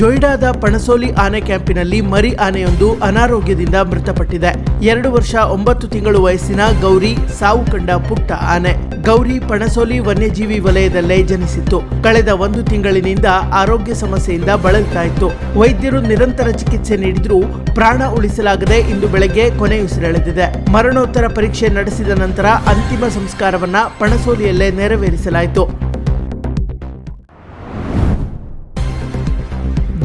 ಜೊಯ್ಡಾದ ಪಣಸೋಲಿ ಆನೆ ಕ್ಯಾಂಪಿನಲ್ಲಿ ಮರಿ ಆನೆಯೊಂದು ಅನಾರೋಗ್ಯದಿಂದ ಮೃತಪಟ್ಟಿದೆ. ಎರಡು ವರ್ಷ ಒಂಬತ್ತು ತಿಂಗಳು ವಯಸ್ಸಿನ ಗೌರಿ ಸಾವು ಕಂಡ ಪುಟ್ಟ ಆನೆ. ಗೌರಿ ಪಣಸೋಲಿ ವನ್ಯಜೀವಿ ವಲಯದಲ್ಲೇ ಜನಿಸಿತ್ತು. ಕಳೆದ ಒಂದು ತಿಂಗಳಿನಿಂದ ಆರೋಗ್ಯ ಸಮಸ್ಯೆಯಿಂದ ಬಳಲ್ತಾ ಇತ್ತು. ವೈದ್ಯರು ನಿರಂತರ ಚಿಕಿತ್ಸೆ ನೀಡಿದ್ರೂ ಪ್ರಾಣ ಉಳಿಸಲಾಗದೆ ಇಂದು ಬೆಳಗ್ಗೆ ಕೊನೆಯುಸಿರೆಳೆದಿದೆ ಮರಣೋತ್ತರ ಪರೀಕ್ಷೆ ನಡೆಸಿದ ನಂತರ ಅಂತಿಮ ಸಂಸ್ಕಾರವನ್ನ ಪಣಸೋಲಿಯಲ್ಲೇ ನೆರವೇರಿಸಲಾಯಿತು.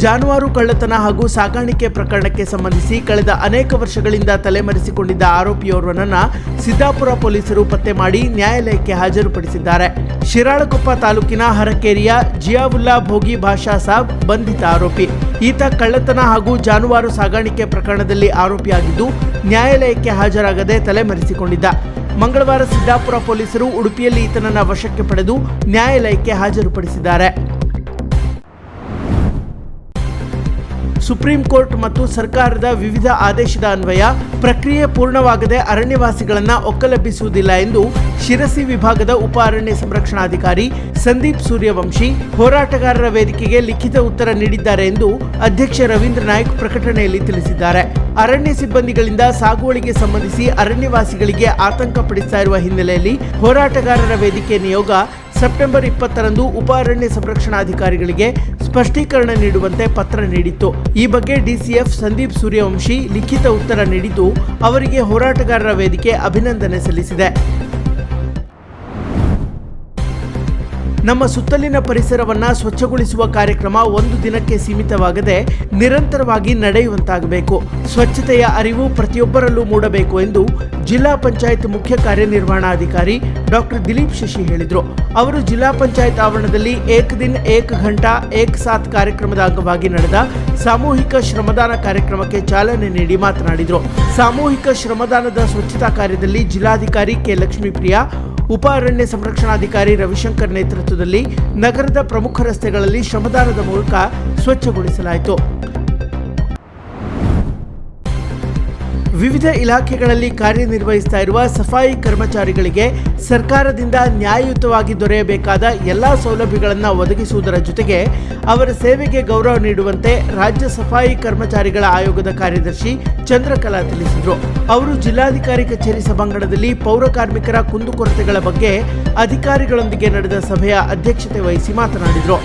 ಜಾನುವಾರು ಕಳ್ಳತನ ಹಾಗೂ ಸಾಗಾಣಿಕೆ ಪ್ರಕರಣಕ್ಕೆ ಸಂಬಂಧಿಸಿ ಕಳೆದ ಅನೇಕ ವರ್ಷಗಳಿಂದ ತಲೆಮರೆಸಿಕೊಂಡಿದ್ದ ಆರೋಪಿಯೋರ್ವನನ್ನ ಸಿದ್ದಾಪುರ ಪೊಲೀಸರು ಪತ್ತೆ ಮಾಡಿ ನ್ಯಾಯಾಲಯಕ್ಕೆ ಹಾಜರುಪಡಿಸಿದ್ದಾರೆ. ಶಿರಾಳಕೊಪ್ಪ ತಾಲೂಕಿನ ಹರಕೇರಿಯ ಜಿಯಾವುಲ್ಲಾ ಭೋಗಿ ಭಾಷಾ ಸಾಬ್ ಬಂಧಿತ ಆರೋಪಿ. ಈತ ಕಳ್ಳತನ ಹಾಗೂ ಜಾನುವಾರು ಸಾಗಾಣಿಕೆ ಪ್ರಕರಣದಲ್ಲಿ ಆರೋಪಿಯಾಗಿದ್ದು, ನ್ಯಾಯಾಲಯಕ್ಕೆ ಹಾಜರಾಗದೆ ತಲೆಮರೆಸಿಕೊಂಡಿದ್ದ. ಮಂಗಳವಾರ ಸಿದ್ದಾಪುರ ಪೊಲೀಸರು ಉಡುಪಿಯಲ್ಲಿ ಈತನನ್ನ ವಶಕ್ಕೆ ಪಡೆದು ನ್ಯಾಯಾಲಯಕ್ಕೆ ಹಾಜರುಪಡಿಸಿದ್ದಾರೆ. ಸುಪ್ರೀಂ ಕೋರ್ಟ್ ಮತ್ತು ಸರ್ಕಾರದ ವಿವಿಧ ಆದೇಶದ ಅನ್ವಯ, ಪ್ರಕ್ರಿಯೆ ಪೂರ್ಣವಾಗದೆ ಅರಣ್ಯವಾಸಿಗಳನ್ನ ಒಕ್ಕಲೆಬ್ಬಿಸುವುದಿಲ್ಲ ಎಂದು ಶಿರಸಿ ವಿಭಾಗದ ಉಪ ಅರಣ್ಯ ಸಂರಕ್ಷಣಾಧಿಕಾರಿ ಸಂದೀಪ್ ಸೂರ್ಯವಂಶಿ ಹೋರಾಟಗಾರರ ವೇದಿಕೆಗೆ ಲಿಖಿತ ಉತ್ತರ ನೀಡಿದ್ದಾರೆ ಎಂದು ಅಧ್ಯಕ್ಷ ರವೀಂದ್ರ ನಾಯ್ಕ ಪ್ರಕಟಣೆಯಲ್ಲಿ ತಿಳಿಸಿದ್ದಾರೆ. ಅರಣ್ಯ ಸಿಬ್ಬಂದಿಗಳಿಂದ ಸಾಗುವಳಿಗೆ ಸಂಬಂಧಿಸಿ ಅರಣ್ಯವಾಸಿಗಳಿಗೆ ಆತಂಕ ಪಡಿಸ್ತಾ ಹಿನ್ನೆಲೆಯಲ್ಲಿ ಹೋರಾಟಗಾರರ ವೇದಿಕೆ ನಿಯೋಗ ಸೆಪ್ಟೆಂಬರ್ ಇಪ್ಪತ್ತರಂದು ಉಪ ಅರಣ್ಯ ಸಂರಕ್ಷಣಾಧಿಕಾರಿಗಳಿಗೆ ಸ್ಪಷ್ಟೀಕರಣ ನೀಡುವಂತೆ ಪತ್ರ ನೀಡಿತ್ತು. ಈ ಬಗ್ಗೆ ಡಿಸಿಎಫ್ ಸಂದೀಪ್ ಸೂರ್ಯವಂಶಿ ಲಿಖಿತ ಉತ್ತರ ನೀಡಿದ್ದು, ಅವರಿಗೆ ಹೋರಾಟಗಾರರ ವೇದಿಕೆ ಅಭಿನಂದನೆ ಸಲ್ಲಿಸಿದೆ. ನಮ್ಮ ಸುತ್ತಲಿನ ಪರಿಸರವನ್ನು ಸ್ವಚ್ಛಗೊಳಿಸುವ ಕಾರ್ಯಕ್ರಮ ಒಂದು ದಿನಕ್ಕೆ ಸೀಮಿತವಾಗದೆ ನಿರಂತರವಾಗಿ ನಡೆಯುವಂತಾಗಬೇಕು. ಸ್ವಚ್ಛತೆಯ ಅರಿವು ಪ್ರತಿಯೊಬ್ಬರಲ್ಲೂ ಮೂಡಬೇಕು ಎಂದು ಜಿಲ್ಲಾ ಪಂಚಾಯತ್ ಮುಖ್ಯ ಕಾರ್ಯನಿರ್ವಹಣಾಧಿಕಾರಿ ಡಾಕ್ಟರ್ ದಿಲೀಪ್ ಶಶಿ ಹೇಳಿದರು. ಅವರು ಜಿಲ್ಲಾ ಪಂಚಾಯತ್ ಆವರಣದಲ್ಲಿ ಏಕ್ ದಿನ್, ಏಕ್ ಘಂಟಾ, ಏಕ್ ಸಾತ್ ಕಾರ್ಯಕ್ರಮದ ಅಂಗವಾಗಿ ನಡೆದ ಸಾಮೂಹಿಕ ಶ್ರಮದಾನ ಕಾರ್ಯಕ್ರಮಕ್ಕೆ ಚಾಲನೆ ನೀಡಿ ಮಾತನಾಡಿದರು. ಸಾಮೂಹಿಕ ಶ್ರಮದಾನದ ಸ್ವಚ್ಛತಾ ಕಾರ್ಯದಲ್ಲಿ ಜಿಲ್ಲಾಧಿಕಾರಿ ಕೆ ಲಕ್ಷ್ಮೀಪ್ರಿಯಾ ಉಪ ಅರಣ್ಯ ಸಂರಕ್ಷಣಾಧಿಕಾರಿ ರವಿಶಂಕರ್ ನೇತೃತ್ವದಲ್ಲಿ ನಗರದ ಪ್ರಮುಖ ರಸ್ತೆಗಳಲ್ಲಿ ಶ್ರಮದಾನದ ಮೂಲಕ ಸ್ವಚ್ಛಗೊಳಿಸಲಾಯಿತು. ವಿವಿಧ ಇಲಾಖೆಗಳಲ್ಲಿ ಕಾರ್ಯನಿರ್ವಹಿಸ್ತಾ ಇರುವ ಸಫಾಯಿ ಕರ್ಮಚಾರಿಗಳಿಗೆ ಸರ್ಕಾರದಿಂದ ನ್ಯಾಯಯುತವಾಗಿ ದೊರೆಯಬೇಕಾದ ಎಲ್ಲ ಸೌಲಭ್ಯಗಳನ್ನು ಒದಗಿಸುವುದರ ಜೊತೆಗೆ ಅವರ ಸೇವೆಗೆ ಗೌರವ ನೀಡುವಂತೆ ರಾಜ್ಯ ಸಫಾಯಿ ಕರ್ಮಚಾರಿಗಳ ಆಯೋಗದ ಕಾರ್ಯದರ್ಶಿ ಚಂದ್ರಕಲಾ ತಿಳಿಸಿದರು. ಅವರು ಜಿಲ್ಲಾಧಿಕಾರಿ ಕಚೇರಿ ಸಭಾಂಗಣದಲ್ಲಿ ಪೌರ ಕಾರ್ಮಿಕರ ಕುಂದುಕೊರತೆಗಳ ಬಗ್ಗೆ ಅಧಿಕಾರಿಗಳೊಂದಿಗೆ ನಡೆದ ಸಭೆಯ ಅಧ್ಯಕ್ಷತೆ ವಹಿಸಿ ಮಾತನಾಡಿದರು.